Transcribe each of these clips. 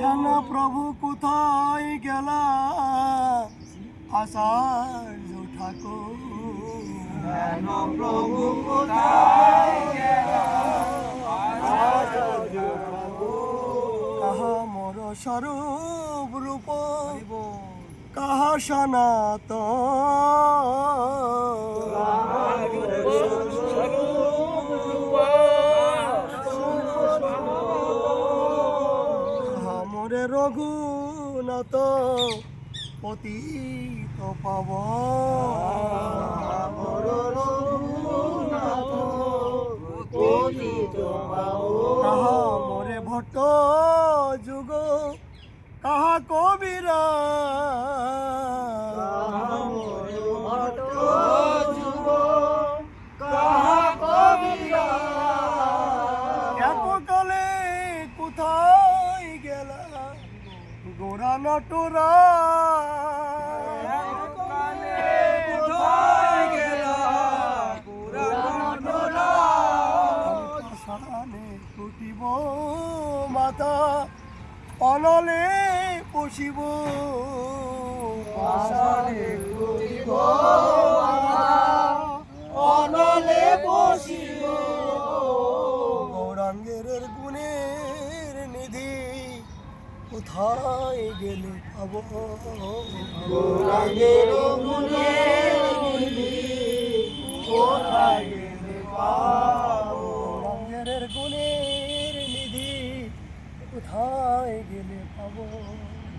ধ্যান প্রভু কোথায় গেলা? আষাঢ় ঠাকুর। প্রভু কোথায় গেলা? কাহা মর স্বরূপ রূপ? কাহা সনাত রঘুনাথ পতিত পাব। কাহা মোরে ভট্ট যুগ কাহা কবিরা গোরা নটরা সানে ফুটিব মাতা অনলে পশিব অনলে বসিব গৌরাঙ্গের নিধি কোথায় গেলে পাব গৌরাঙ্গের গুণের নিধি কোথায় গেলে পাবো? গৌরাঙ্গের গুণের নিধি কোথায় গেলে পাব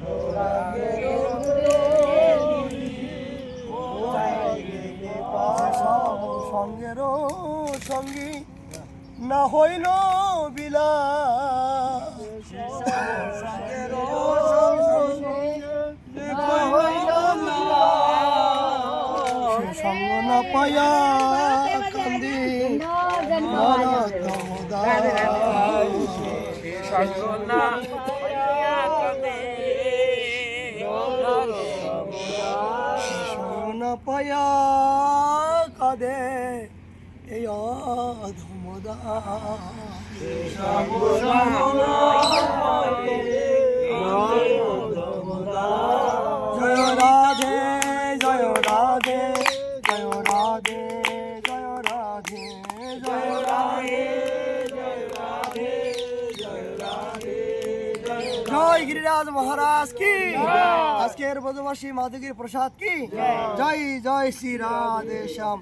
গৌরাঙ্গের গুণের নিধি কোথায় গেলে পাবো? সঙ্গের সঙ্গী না হইল বিলা পায়া কান্দি নরতম দাস। সঙ্গ না পায়া কাঁদে এই অধমদা জয় গিরিরাজ মহারাজ কি? আজকের বজবাসী মাধুগীর প্রসাদ কি? জয় জয় শ্রী রাধে শ্যাম।